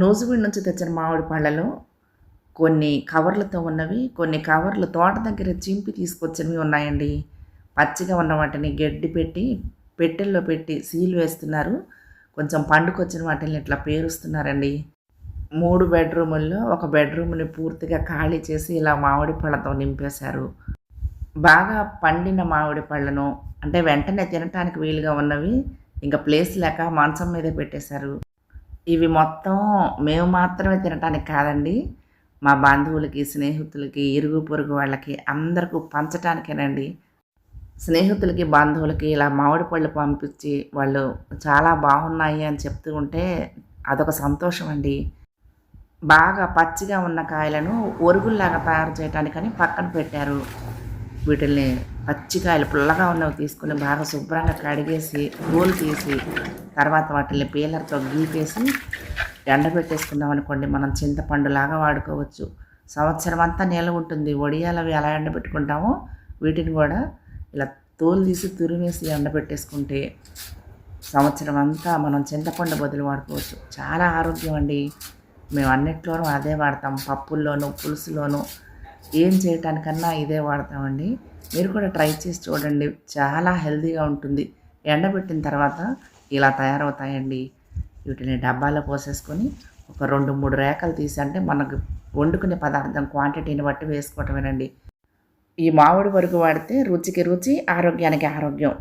నోజువీడి నుంచి తెచ్చిన మామిడి పళ్ళలో కొన్ని కవర్లతో ఉన్నవి కొన్ని కవర్లు తోట దగ్గర చింపి తీసుకొచ్చినవి ఉన్నాయండి. పచ్చిగా ఉన్న వాటిని గడ్డి పెట్టి పెట్టెల్లో పెట్టి సీలు వేస్తున్నారు. కొంచెం పండుకొచ్చిన వాటిని ఇట్లా పేరుస్తున్నారండి. మూడు బెడ్రూముల్లో ఒక బెడ్రూమ్ని పూర్తిగా ఖాళీ చేసి ఇలా మామిడి పళ్ళతో నింపేశారు. బాగా పండిన మామిడి పళ్ళను అంటే వెంటనే తినటానికి వీలుగా ఉన్నవి ఇంకా ప్లేస్ లేక మంచం మీదే పెట్టేశారు. ఇవి మొత్తం మేము మాత్రమే తినటానికి కాదండి. మా బంధువులకి స్నేహితులకి ఇరుగు పొరుగు వాళ్ళకి అందరికీ పంచటానికేనండి. స్నేహితులకి బంధువులకి ఇలా మామిడి పళ్ళు పంపించి వాళ్ళు చాలా బాగున్నాయి అని చెప్తూ ఉంటే అదొక సంతోషం అండి బాగా పచ్చిగా ఉన్న కాయలను ఒరుగుల్లాగా తయారు చేయడానికని పక్కన పెట్టారు. వీటిల్ని పచ్చికాయలు పుల్లగా ఉన్నవి తీసుకుని బాగా శుభ్రంగా కడిగేసి తోలు తీసి తర్వాత వాటిని పీలర్తో గీపేసి ఎండబెట్టేసుకున్నాం అనుకోండి మనం చింతపండులాగా వాడుకోవచ్చు. సంవత్సరం అంతా నిల్వ ఉంటుంది. వడియాలు అవి ఎలా ఎండబెట్టుకుంటామో వీటిని కూడా ఇలా తోలు తీసి తురిమేసి ఎండబెట్టేసుకుంటే సంవత్సరం అంతా మనం చింతపండు బదులు వాడుకోవచ్చు. చాలా ఆరోగ్యం అండి. మేము అన్నిట్లోనూ అదే వాడతాం. పప్పుల్లోనూ పులుసులోనూ ఏం చేయటానికన్నా ఇదే వాడతామండి. మీరు కూడా ట్రై చేసి చూడండి. చాలా హెల్తీగా ఉంటుంది. ఎండబెట్టిన తర్వాత ఇలా తయారవుతాయండి. వీటిని డబ్బాలో పోసేసుకొని ఒక రెండు మూడు రేఖలు తీసి అంటే మనకు వండుకునే పదార్థం క్వాంటిటీని బట్టి వేసుకోవటమేనండి. ఈ మామిడి వరకు వాడితే రుచికి రుచి ఆరోగ్యానికి ఆరోగ్యం.